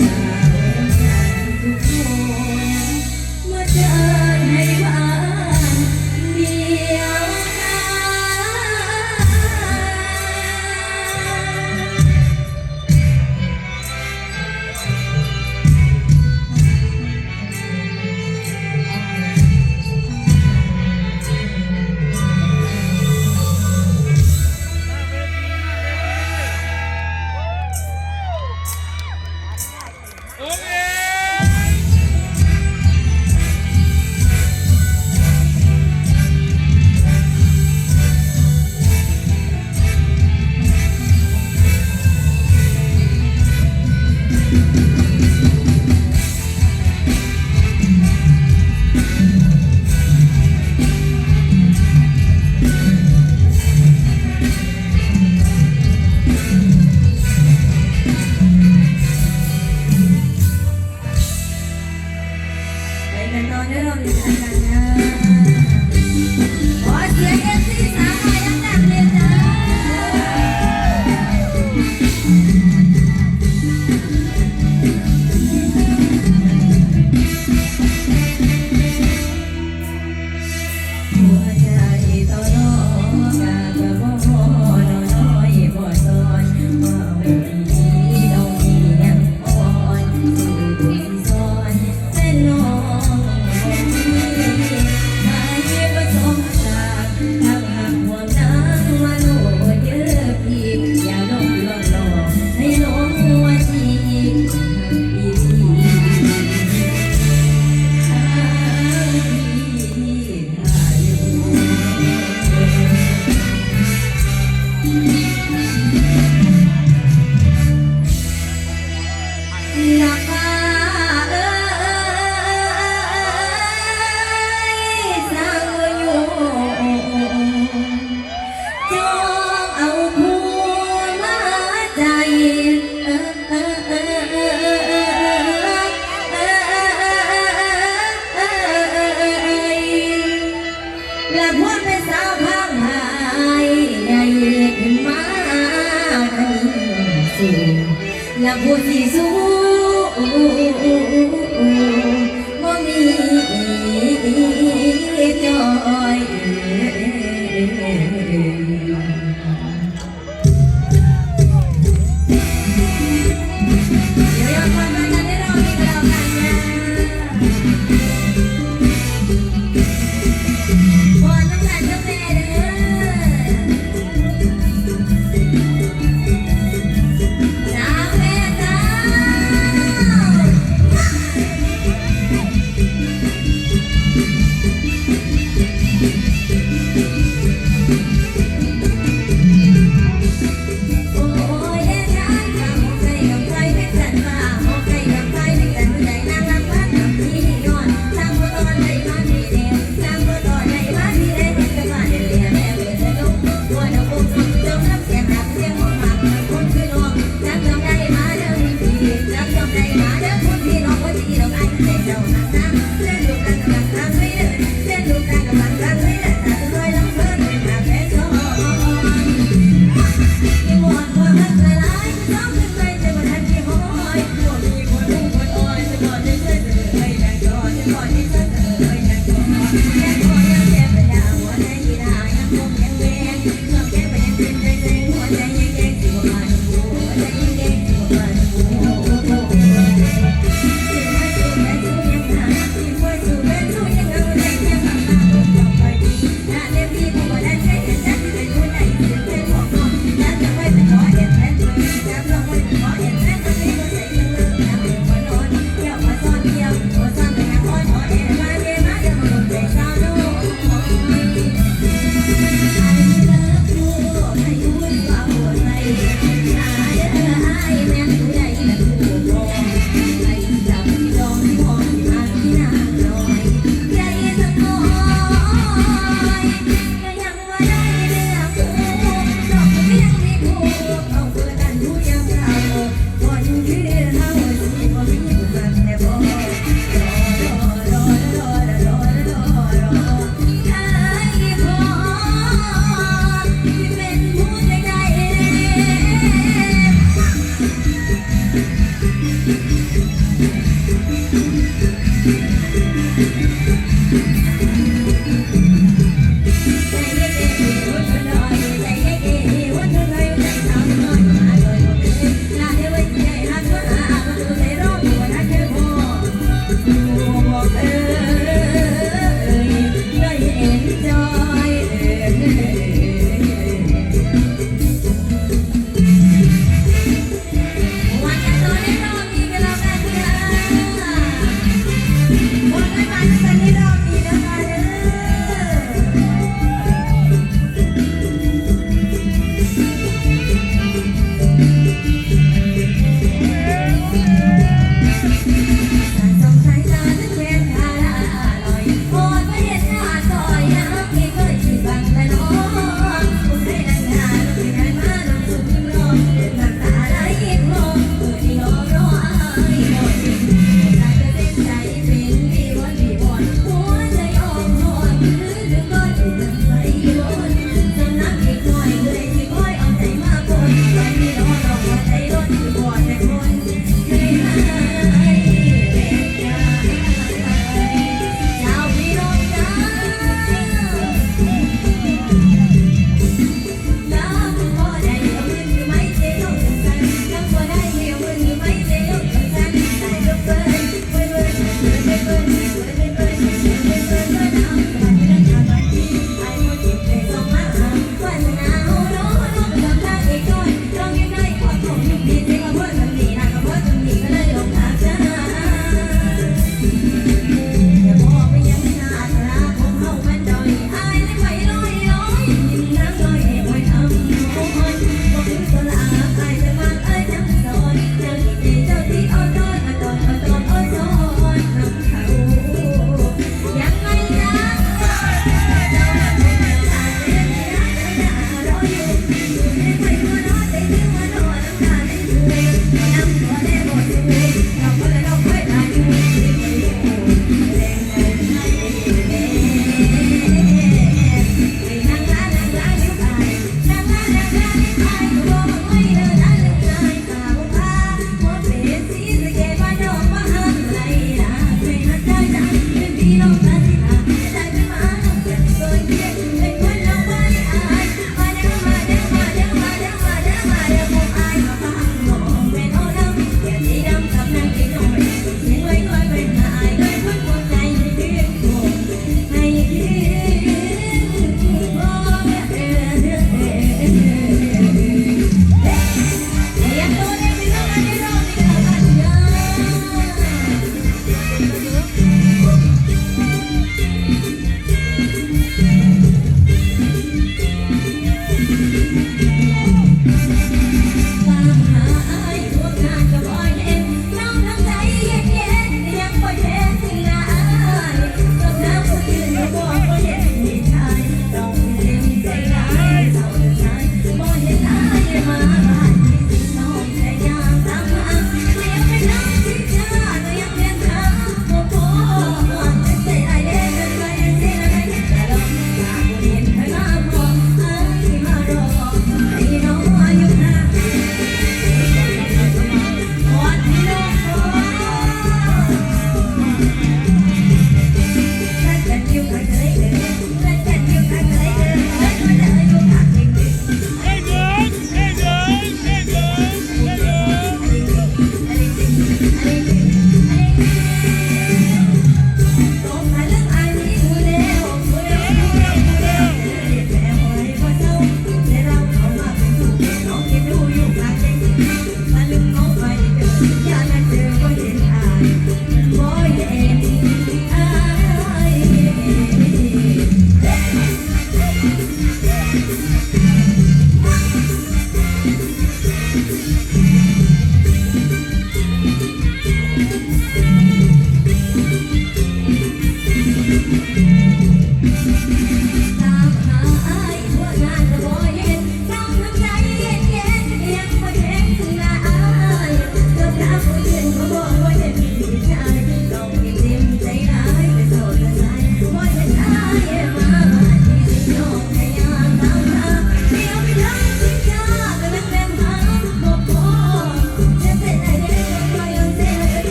Amen. ดี๋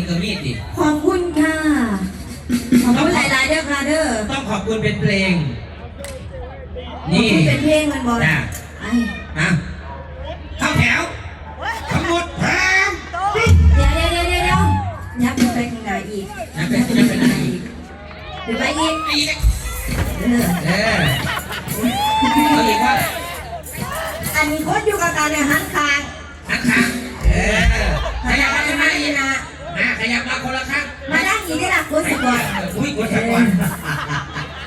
ยเขายุงยิงกับมีดดิขอบคุณค่ะ ขอบคุณหลายๆเด้อค่ะเด้อต้องขอบคุณเป็นเพลง นี่นี่เป็นเพลงมันบอกนะไอ้ฮะเข้าแถวทั้งหมดแถวเดี๋ยวเดี๋ยวเดี๋ยวเดี๋ยวเดี๋ยวยับไปข้างหน้าอีกนับเป็นนับเป็นอะไรอีกเดี๋ยวไปอีกอีกเออเออเอาอีกว่าอันนี้คนอยู่กับการในหันคางข้างข้างเออขขยัยับบมามาคนมาละ อีอีกนะนะขยับมาคนละข้างมานั่งอีกได้ละคุณสกอนอุ้ยกดสักก่อน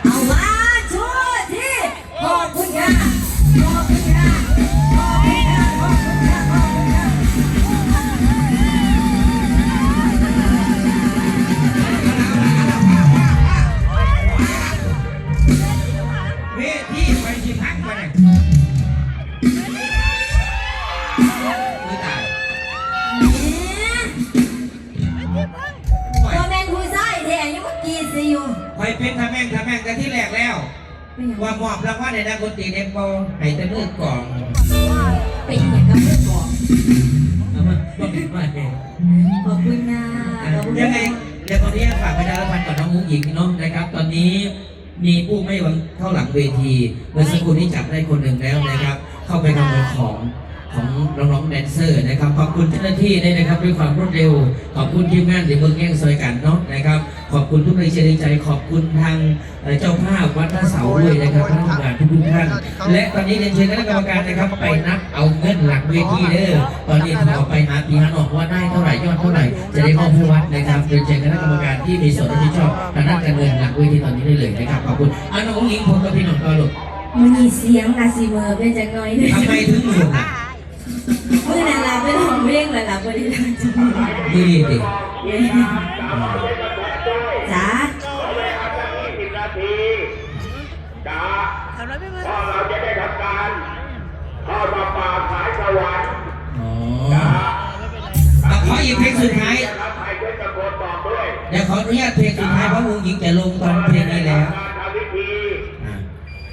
เอามาช่วยที่ขอบคุณค่ะ อยู่คอยเป็นทำแม่งทำแม่งแต่ที่แรกแล้วเป็นหยังว่ามอบรางวัลในนักดนตรีเด็กโปให้แต่มือกล่องเป็นหยังกับเพื่อนบอกเอามาบอกอีกว่าเนี่ยขอบคุณนะขอบคุณยังไงเดี๋ยวตอนนี้ฝากประชาสัมพันธ์กับน้องมุ้งหญิงเนาะนะครับ ตอนนี้มีผู้ไม่หวังเข้าหลังเวทีเมื่อสักครู่นี้จับได้คนหนึ่งแล้วนะครับ เข้าไปขโมยของของน้องๆแดนเซอร์นะครับขอบคุณเจ้าหน้าที่ด้วยนะครับด้วยความรวดเร็ว ขอบคุณทีมงานที่เมืองแง่งซอยกันเนาะนะครับ ขอบคุณทุกแรงเชียร์แรงใจขอบคุณทางเอ่อเจ้าภาพวัดท่าเสาด้วยนะครับคณะทำงานทุกๆท่าน และตอนนี้เรียนเชิญคณะกรรมการนะครับ ไปนับเอาเงินหลังเวทีเด้อตอนนี้เราไปหาปีหาออกว่าได้เท่าไหร่ยอดเท่าไหร่จะได้มอบให้วัดนะครับเรียนเชิญคณะกรรมการที่มีส่วนรับผิดชอบทางด้านการเงินหลังเวทีตอนนี้ได้เลยนะครับขอบคุณอันน้องหญิงผมกับพี่หนุ่มก็ลูกมันมีเสียงอาซีเมอร์เป็นจังน้อยเลยทำไมถึงหมื่นอะเมื่อนั้นเราไปลองเพลงแล้วเราไปได้ทำจังดีดิ พราะเราจะได้ทำการเข้ามาป่าขายสวรรค์อ๋อเอาขออีกเพลงสุดท้าย นะครับใครช่วยตะโกนบอกด้วยเดี๋ยวขออนุญาตเพลงสุดท้ายเพราะวงหญิงจะลงตอนเพลงนี้แล้วการทำพิธีอะ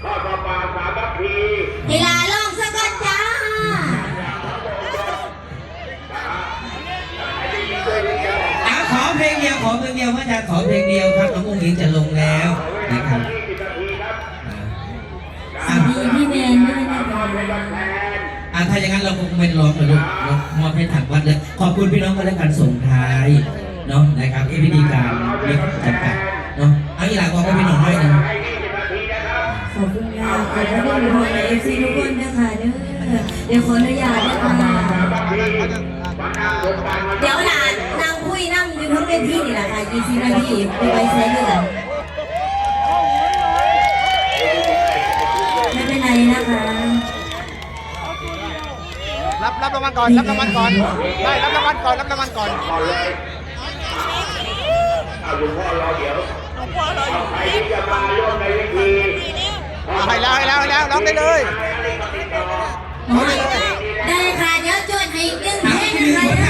เข้ามาป่าสามัคคีเวลาลองสักก่อนจ้าเอาขอเพลงเดียวขอเพลงเดียวว่าจะขอเพลงเดียวครับน้องวงหญิงจะลงแล้วนะครับยี่สิบนาที อะถ้าอย่างนั้นเราคงเป็นร้องกันลูกเนาะมอบให้ถังวัดเลย ขอบคุณพี่น้องกันแล้วกันส่งท้ายเนาะนะครับเอวิธีการเรียกจำกัดเนาะเอาอีหลังบอกให้พี่น้องด้วยนะให้ยี่สิบนาทีนะครับขอบคุณค่ะขอบคุณทุกคนในเอฟซีทุกคนนะคะเด้อเดี๋ยวขออนุญาตนะคะสามัคคีมานั่งรวมกันมาเดี๋ยวหลานนางคุยนั่งอยู่ทั้งเวทีนี่แหละค่ะยี่สิบนาทีไปไว้ใช้เรื่องไม่เป็นไรนะคะ รับรับรางวัลก่อนรับรางวัลก่อนได้รับรางวัลก่อนรับรางวัลก่อนก่อนเลยเอาหลวงพ่อรอเดี๋ยวใครจะมาร่วมในพิธีเอาให้แล้วให้แล้วให้แล้วร้องได้เลยได้ค่ะเดี๋ยวจดให้อีกหนึ่งคเพรับลงนี่นะคือคะ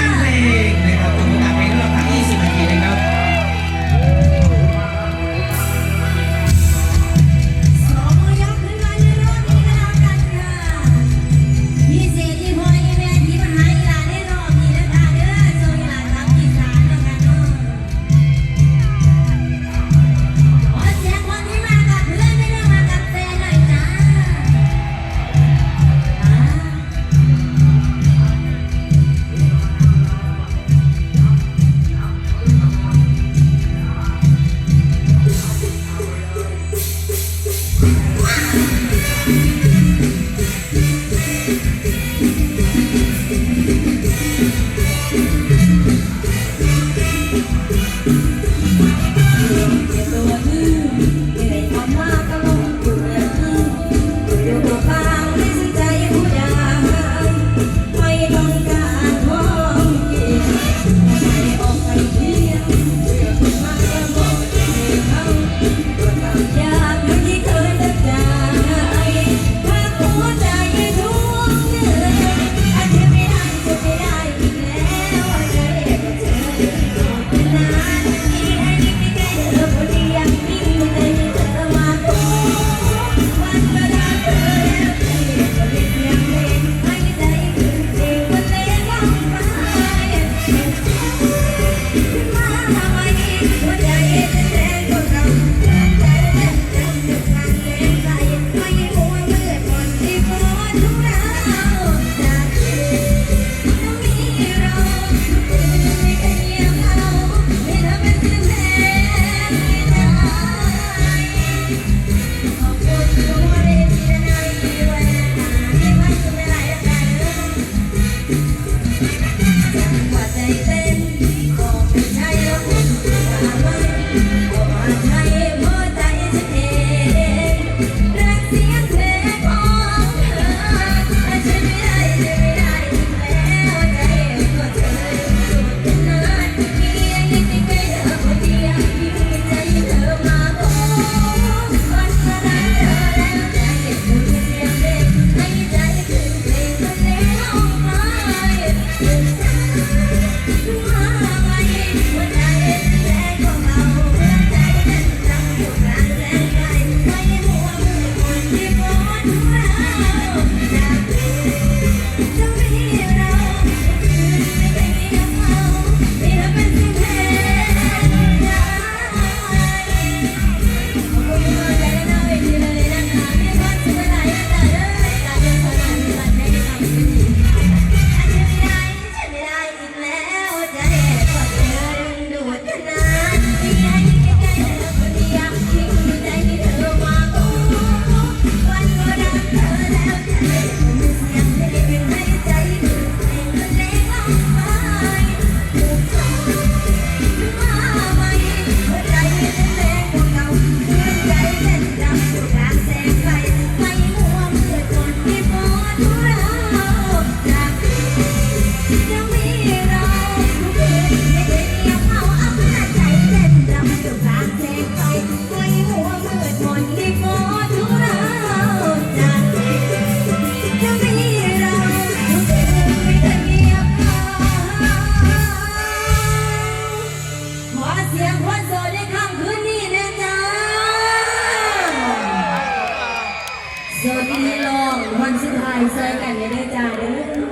สวัสดีน้องวันสุดท้ายเจอกันด้ใจเด้อ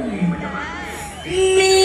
มี